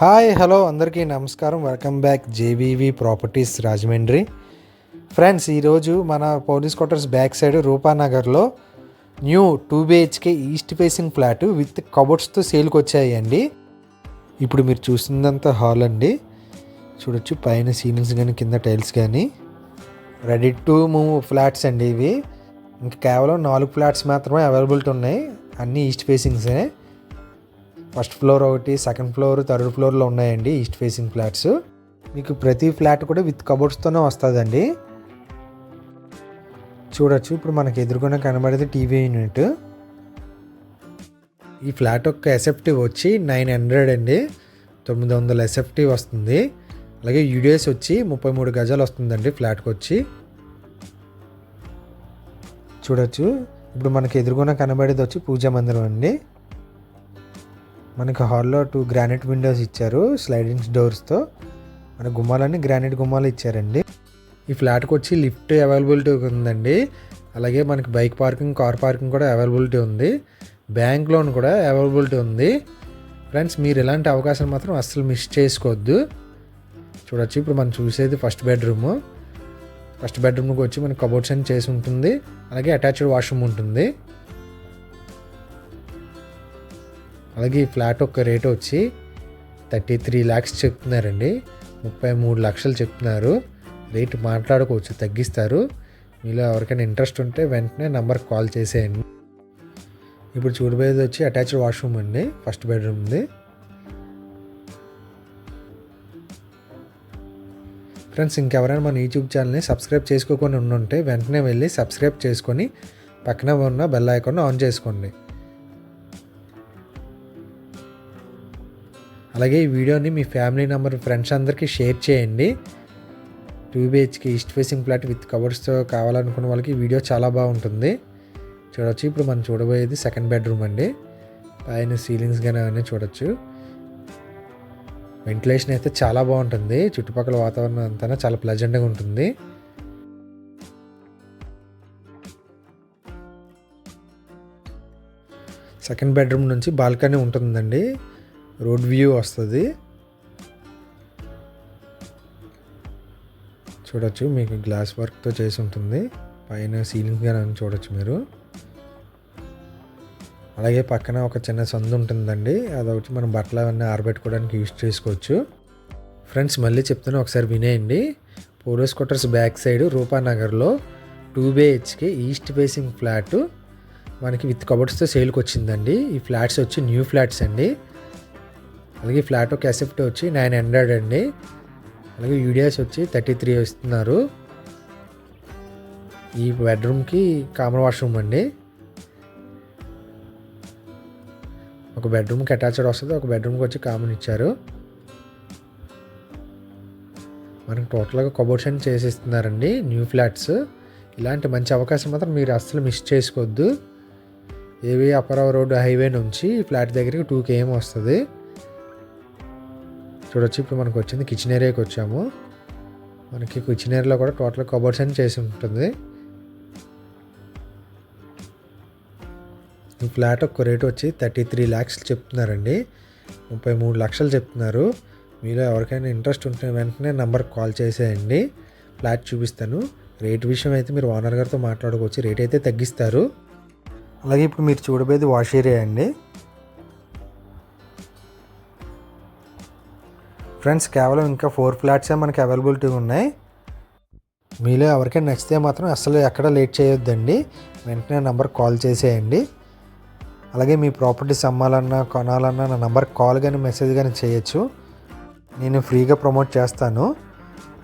Hi hello అందరికీ నమస్కారం. Welcome back JVV properties Rajahmundry. Friends ఈరోజు మన police quarters back side రూపానగర్లో new two BHK east facing flat with కబోర్డ్స్తో సేల్కి వచ్చాయండి. ఇప్పుడు మీరు చూసిందంతా హాల్ అండి. చూడొచ్చు పైన సీలింగ్స్ కానీ కింద టైల్స్ కానీ రెడీ టు మూవ్ ఫ్లాట్స్ అండి ఇవి. ఇంకా కేవలం నాలుగు ఫ్లాట్స్ మాత్రమే అవైలబిలిటీ ఉన్నాయి. అన్నీ ఈస్ట్ ఫేసింగ్సే. ఫస్ట్ ఫ్లోర్ ఒకటి సెకండ్ ఫ్లోర్ థర్డ్ ఫ్లోర్లో ఉన్నాయండి ఈస్ట్ ఫేసింగ్ ఫ్లాట్స్. మీకు ప్రతి ఫ్లాట్ కూడా విత్ కబోర్డ్స్తోనే వస్తుందండి. చూడొచ్చు ఇప్పుడు మనకి ఎదుర్కొన్న కనబడేది టీవీ యూనిట్. ఈ ఫ్లాట్ యొక్క ఎసెప్టివ్ వచ్చి నైన్ హండ్రెడ్ అండి. తొమ్మిది వందల ఎసెప్టివ్ వస్తుంది. అలాగే యూడిఎస్ వచ్చి ముప్పై మూడు గజాలు వస్తుందండి ఫ్లాట్కి వచ్చి. చూడొచ్చు ఇప్పుడు మనకి ఎదుర్కొన్న కనబడేది వచ్చి పూజా మందిరం అండి. మనకి హాల్లో టూ గ్రానైట్ విండోస్ ఇచ్చారు స్లైడింగ్ డోర్స్తో. మన గుమ్మాలన్నీ గ్రానైట్ గుమ్మాలు ఇచ్చారండి. ఈ ఫ్లాట్కి వచ్చి లిఫ్ట్ అవైలబిలిటీ ఉందండి. అలాగే మనకి బైక్ పార్కింగ్ కార్ పార్కింగ్ కూడా అవైలబిలిటీ ఉంది. బ్యాంక్ లోన్ కూడా అవైలబిలిటీ ఉంది. ఫ్రెండ్స్ మీరు ఇలాంటి అవకాశం మాత్రం అస్సలు మిస్ చేసుకోవద్దు. చూడొచ్చు ఇప్పుడు మనం చూసేది ఫస్ట్ బెడ్రూమ్. ఫస్ట్ బెడ్రూమ్కి వచ్చి మనకి కబోర్డ్స్ అని చేసి ఉంటుంది. అలాగే అటాచ్డ్ వాష్రూమ్ ఉంటుంది. అలాగే ఈ ఫ్లాట్ యొక్క రేట్ వచ్చి థర్టీ త్రీ ల్యాక్స్ చెప్తున్నారండి. ముప్పై మూడు లక్షలు చెప్తున్నారు. రేట్ మాట్లాడుకోవచ్చు తగ్గిస్తారు. మీలో ఎవరికైనా ఇంట్రెస్ట్ ఉంటే వెంటనే నంబర్కి కాల్ చేసేయండి. ఇప్పుడు చూడబోయేది వచ్చి అటాచ్డ్ వాష్రూమ్ అండి ఫస్ట్ బెడ్రూమ్ది. ఫ్రెండ్స్ ఇంకెవరైనా మన యూట్యూబ్ ఛానల్ని సబ్స్క్రైబ్ చేసుకోకుండా ఉంటే వెంటనే వెళ్ళి సబ్స్క్రైబ్ చేసుకొని పక్కన ఉన్న బెల్ ఐకాన్ ఆన్ చేసుకోండి. అలాగే ఈ వీడియోని మీ ఫ్యామిలీ నెంబర్ ఫ్రెండ్స్ అందరికీ షేర్ చేయండి. Two BHK east facing flat with కవర్స్తో కావాలనుకున్న వాళ్ళకి ఈ వీడియో చాలా బాగుంటుంది. చూడవచ్చు ఇప్పుడు మనం చూడబోయేది సెకండ్ బెడ్రూమ్ అండి. పైన సీలింగ్స్ కానీ అవన్నీ చూడొచ్చు. వెంటిలేషన్ అయితే చాలా బాగుంటుంది. చుట్టుపక్కల వాతావరణం అంతా చాలా ప్లెజెంట్గా ఉంటుంది. సెకండ్ బెడ్రూమ్ నుంచి బాల్కనీ ఉంటుందండి. రోడ్ వ్యూ వస్తుంది. చూడొచ్చు మీకు గ్లాస్ వర్క్తో చేసి ఉంటుంది. పైన సీలింగ్ కానీ చూడొచ్చు మీరు. అలాగే పక్కన ఒక చిన్న సందు ఉంటుందండి. అదొకటి మనం బట్టలు అవన్నీ ఆరబెట్టుకోవడానికి యూజ్ చేసుకోవచ్చు. ఫ్రెండ్స్ మళ్ళీ చెప్తాను ఒకసారి వినేయండి. Police quarters back side రూపానగర్లో two BHK east facing flat మనకి విత్ కబర్డ్స్తో సేల్కి వచ్చిందండి. ఈ ఫ్లాట్స్ వచ్చి న్యూ ఫ్లాట్స్ అండి. అలాగే ఫ్లాట్ ఒక ఎసెప్ట్ వచ్చి నైన్ హండ్రెడ్ అండి. అలాగే యూడియాస్ వచ్చి థర్టీ త్రీ ఇస్తున్నారు. ఈ బెడ్రూమ్కి కామన్ వాష్రూమ్ అండి. ఒక బెడ్రూమ్కి అటాచ్డ్ వస్తుంది. ఒక బెడ్రూమ్కి వచ్చి కామన్ ఇచ్చారు. మనకి టోటల్గా కబోర్డ్స్ అని చేసిస్తున్నారండి. New flats. ఇలాంటి మంచి అవకాశం మాత్రం మీరు అస్సలు మిస్ చేసుకోవద్దు. ఏవి అపరావ్ రోడ్ హైవే నుంచి ఫ్లాట్ దగ్గరికి టూ కేఎం వస్తుంది. చూడొచ్చు. ఇప్పుడు మనకు వచ్చింది కిచెన్ ఏరియాకి వచ్చాము. మనకి కిచెన్ ఏరియాలో కూడా టోటల్ కబోర్డ్స్ అని చేసి ఉంటుంది. ఈ ఫ్లాట్ ఒక్క రేట్ వచ్చి థర్టీ త్రీ ల్యాక్స్ చెప్తున్నారండి. ముప్పై మూడు లక్షలు చెప్తున్నారు. మీలో ఎవరికైనా ఇంట్రెస్ట్ ఉంటే వెంటనే నెంబర్కి కాల్ చేసేయండి. ఫ్లాట్ చూపిస్తాను. రేట్ విషయం అయితే మీరు ఓనర్ గారితో మాట్లాడుకోవచ్చు. రేట్ అయితే తగ్గిస్తారు. అలాగే ఇప్పుడు మీరు చూడబోయేది వాష్ ఏరియా అండి. ఫ్రెండ్స్ కేవలం ఇంకా ఫోర్ ఫ్లాట్సే మనకి అవైలబిలిటీ ఉన్నాయి. మీలో ఎవరికైనా నచ్చితే మాత్రం అసలు ఎక్కడ లేట్ చేయొద్దండి. వెంటనే నెంబర్ కాల్ చేసేయండి. అలాగే మీ ప్రాపర్టీస్ అమ్మాలన్నా కొనాలన్నా నా నెంబర్ కాల్ కానీ మెసేజ్ కానీ చేయొచ్చు. నేను ఫ్రీగా ప్రమోట్ చేస్తాను.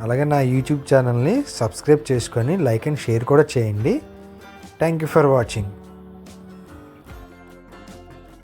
అలాగే నా యూట్యూబ్ ఛానల్ని సబ్స్క్రైబ్ చేసుకొని లైక్ అండ్ షేర్ కూడా చేయండి. Thank you for watching.